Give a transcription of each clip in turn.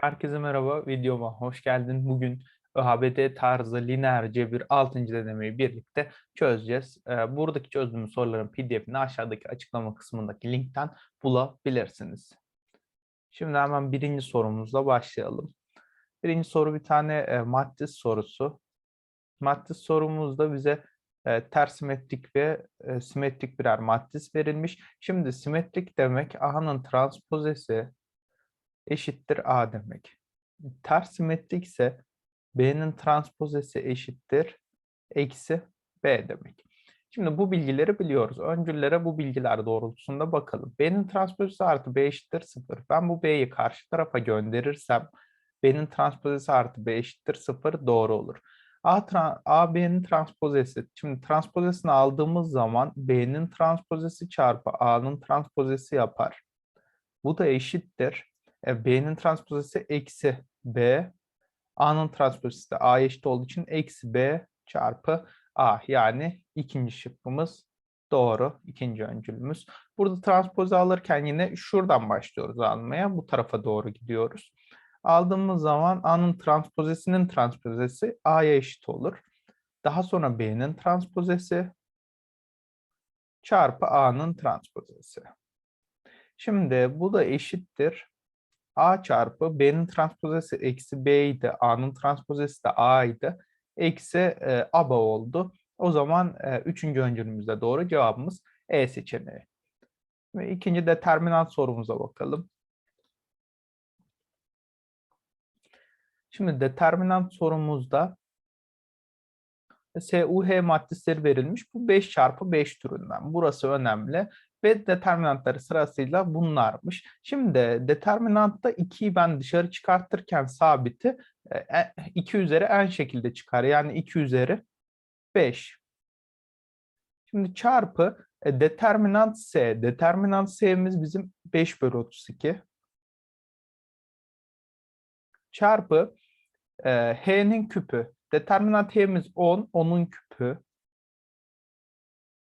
Herkese merhaba, videoma hoş geldin. Bugün ÖHBD tarzı lineer cebir 6. denemeyi birlikte çözeceğiz. Ee, Buradaki çözdüğümüz soruların pdf'ini aşağıdaki açıklama kısmındaki linkten bulabilirsiniz. Şimdi hemen birinci sorumuzla başlayalım. Birinci soru bir tane e, matris sorusu. Matris sorumuzda bize e, ters simetrik ve e, simetrik birer matris verilmiş. Şimdi simetrik demek A'nın transpozesi eşittir A demek. Ters simetrik ise B'nin transpozesi eşittir eksi B demek. Şimdi bu bilgileri biliyoruz. Öncüllere bu bilgiler doğrultusunda bakalım. B'nin transpozesi artı B eşittir 0. Ben bu B'yi karşı tarafa gönderirsem B'nin transpozesi artı B eşittir 0 doğru olur. A, A B'nin transpozesi. Şimdi transpozesini aldığımız zaman B'nin transpozesi çarpı A'nın transpozesi yapar. Bu da eşittir. E, B'nin transpozisi eksi B. A'nın transpozisi de A eşit olduğu için eksi B çarpı A. Yani ikinci şıkkımız doğru. ikinci öncülümüz. Burada transpoze alırken yine şuradan başlıyoruz almaya. Bu tarafa doğru gidiyoruz. Aldığımız zaman A'nın transpozesinin transpozesi A'ya eşit olur. Daha sonra B'nin transpozesi çarpı A'nın transpozesi. Şimdi bu da eşittir. A çarpı B'nin transpozesi eksi B idi. A'nın transpozesi de A idi. Eksi e, ABA oldu. O zaman e, üçüncü öncülümüzde doğru cevabımız E seçeneği. Ve ikinci determinant sorumuza bakalım. Şimdi determinant sorumuzda SUH matrisleri verilmiş. Bu 5 çarpı 5 türünden. Burası önemli. Ve determinantları sırasıyla bunlarmış. Şimdi determinantta 2'yi ben dışarı çıkartırken sabiti 2 e, üzeri en şekilde çıkar. Yani 2 üzeri 5. Şimdi çarpı e, determinant S. Determinant S'miz bizim 5 bölü 32. Çarpı e, H'nin küpü. Determinant H'miz 10. 10'un küpü.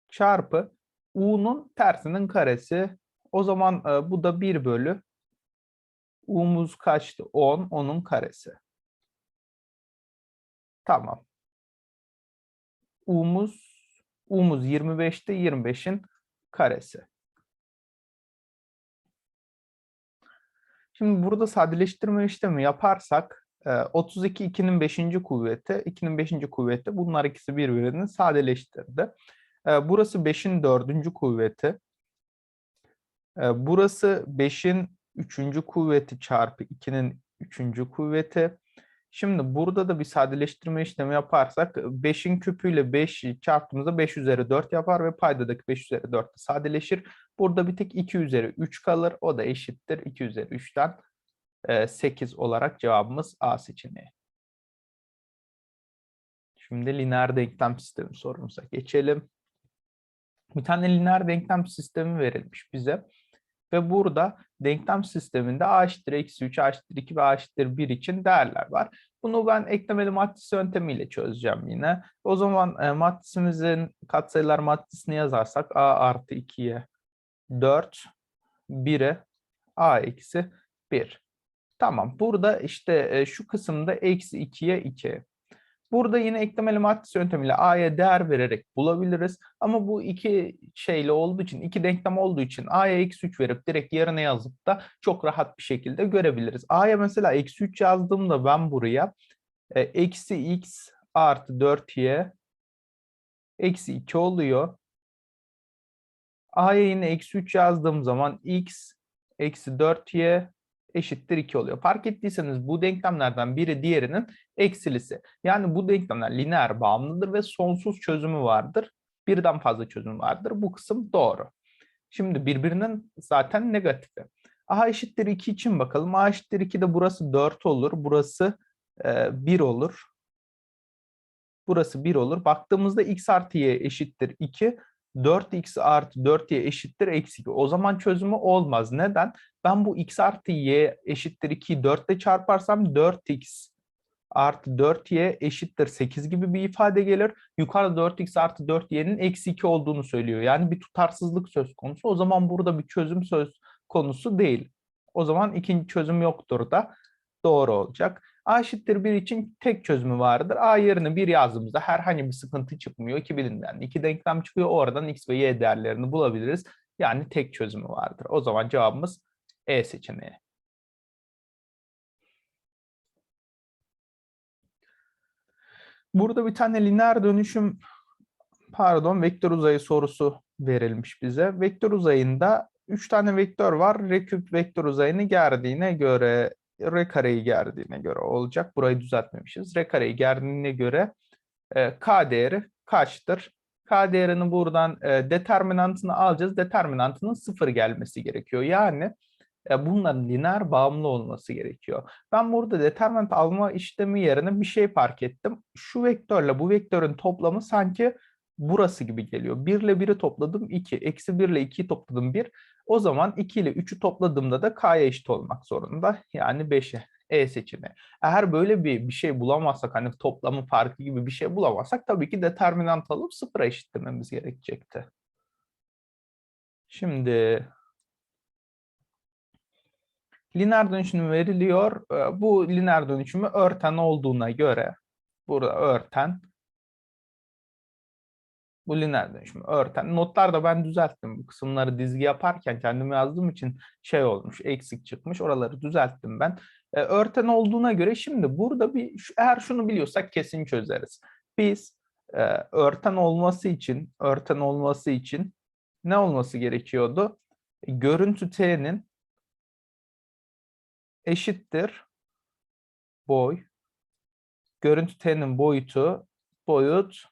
Çarpı U'nun tersinin karesi. O zaman e, bu da 1 bölü. U'muz kaçtı? 10. 10'un karesi. Tamam. U'muz U'muz 25'te 25'in karesi. Şimdi burada sadeleştirme işlemi yaparsak 32 2'nin 5. kuvveti, 2'nin 5. kuvveti bunlar ikisi birbirini sadeleştirdi. Burası 5'in 4. kuvveti. Burası 5'in 3. kuvveti çarpı 2'nin 3. kuvveti. Şimdi burada da bir sadeleştirme işlemi yaparsak 5'in küpüyle 5 çarptığımızda 5 üzeri 4 yapar ve paydadaki 5 üzeri 4 de sadeleşir. Burada bir tek 2 üzeri 3 kalır. O da eşittir 2 üzeri 3'ten 8 olarak cevabımız A seçeneği. Şimdi lineer denklem sistemi sorumuza geçelim. Bir tane lineer denklem sistemi verilmiş bize. Ve burada denklem sisteminde a eşittir eksi 3, a eşittir 2 ve a eşittir 1 için değerler var. Bunu ben eklemeli matris yöntemiyle çözeceğim yine. O zaman e, matrisimizin katsayılar matrisini yazarsak a artı 2'ye 4, 1'e a eksi 1. Tamam burada işte e, şu kısımda eksi 2'ye 2. Burada yine eklemeli matris yöntemiyle a'ya değer vererek bulabiliriz. Ama bu iki şeyle olduğu için, iki denklem olduğu için a'ya eksi 3 verip direkt yerine yazıp da çok rahat bir şekilde görebiliriz. a'ya mesela eksi 3 yazdığımda ben buraya e, eksi x artı 4y eksi 2 oluyor. a'ya yine eksi 3 yazdığım zaman x eksi 4y eşittir 2 oluyor. Fark ettiyseniz bu denklemlerden biri diğerinin eksilisi. Yani bu denklemler lineer bağımlıdır ve sonsuz çözümü vardır. Birden fazla çözüm vardır. Bu kısım doğru. Şimdi birbirinin zaten negatifi. A eşittir 2 için bakalım. A eşittir 2 de burası 4 olur. Burası e, 1 olur. Burası 1 olur. Baktığımızda x artı y eşittir 2. 4x artı 4y eşittir eksi 2. O zaman çözümü olmaz. Neden? Ben bu x artı y eşittir 2'yi 4 ile çarparsam 4x artı 4y eşittir 8 gibi bir ifade gelir. Yukarıda 4x artı 4y'nin eksi 2 olduğunu söylüyor. Yani bir tutarsızlık söz konusu. O zaman burada bir çözüm söz konusu değil. O zaman ikinci çözüm yoktur da doğru olacak. A eşittir 1 için tek çözümü vardır. A yerine 1 yazdığımızda herhangi bir sıkıntı çıkmıyor. İki bilinmeyen iki denklem çıkıyor. Oradan x ve y değerlerini bulabiliriz. Yani tek çözümü vardır. O zaman cevabımız E seçeneği. Burada bir tane lineer dönüşüm pardon vektör uzayı sorusu verilmiş bize. Vektör uzayında 3 tane vektör var. R küp vektör uzayını gerdiğine göre R kareyi gerdiğine göre olacak. Burayı düzeltmemişiz. R kareyi gerdiğine göre e, K değeri kaçtır? K değerini buradan e, determinantını alacağız. Determinantının sıfır gelmesi gerekiyor. Yani e, bunların lineer bağımlı olması gerekiyor. Ben burada determinant alma işlemi yerine bir şey fark ettim. Şu vektörle bu vektörün toplamı sanki burası gibi geliyor. 1 ile 1'i topladım 2. Eksi 1 ile 2'yi topladım 1. O zaman 2 ile 3'ü topladığımda da k'ya eşit olmak zorunda. Yani 5'e. E seçeneği. Eğer böyle bir bir şey bulamazsak hani toplamı farkı gibi bir şey bulamazsak tabii ki determinant alıp sıfıra eşitlememiz gerekecekti. Şimdi lineer dönüşüm veriliyor. Ee, bu lineer dönüşümü örten olduğuna göre burada örten bu lineer dönüşümü örten. Notlarda ben düzelttim. Bu kısımları dizgi yaparken kendime yazdığım için şey olmuş, eksik çıkmış. Oraları düzelttim ben. E, örten olduğuna göre şimdi burada bir eğer şunu biliyorsak kesin çözeriz. Biz e, örten olması için, örten olması için ne olması gerekiyordu? Görüntü t'nin eşittir boy. Görüntü t'nin boyutu boyut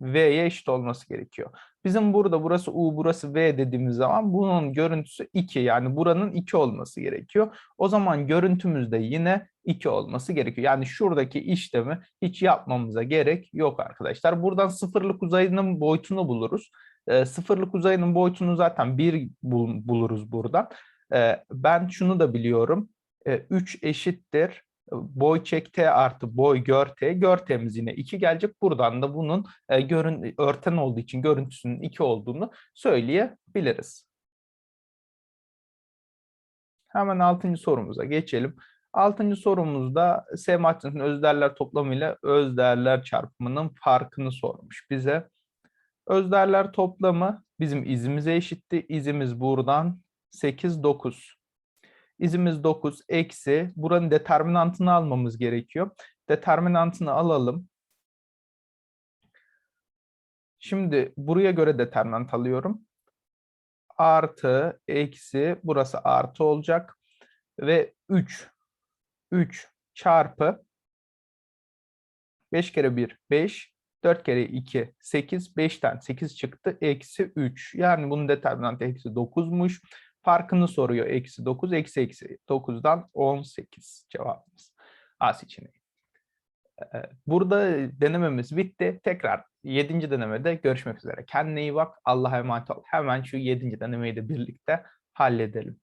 v'ye eşit olması gerekiyor. Bizim burada burası u burası v dediğimiz zaman bunun görüntüsü 2 yani buranın 2 olması gerekiyor. O zaman görüntümüzde yine 2 olması gerekiyor. Yani şuradaki işlemi hiç yapmamıza gerek yok arkadaşlar. Buradan sıfırlık uzayının boyutunu buluruz. E, sıfırlık uzayının boyutunu zaten 1 bul buluruz buradan. E, ben şunu da biliyorum. E, 3 eşittir boy çek t artı boy gör t. Gör yine 2 gelecek. Buradan da bunun e, görün, örten olduğu için görüntüsünün 2 olduğunu söyleyebiliriz. Hemen 6. sorumuza geçelim. 6. sorumuzda S maddesinin özdeğerler toplamı ile özdeğerler çarpımının farkını sormuş bize. Özdeğerler toplamı bizim izimize eşitti. İzimiz buradan 8, 9. İzimiz 9 eksi buranın determinantını almamız gerekiyor. Determinantını alalım. Şimdi buraya göre determinant alıyorum. Artı, eksi, burası artı olacak. Ve 3. 3 çarpı 5 kere 1, 5. 4 kere 2, 8. 5'ten 8 çıktı. Eksi 3. Yani bunun determinantı eksi 9'muş. Farkını soruyor. Eksi 9, eksi eksi 9'dan 18 cevabımız. A seçeneği. Burada denememiz bitti. Tekrar 7. denemede görüşmek üzere. Kendine iyi bak. Allah'a emanet ol. Hemen şu 7. denemeyi de birlikte halledelim.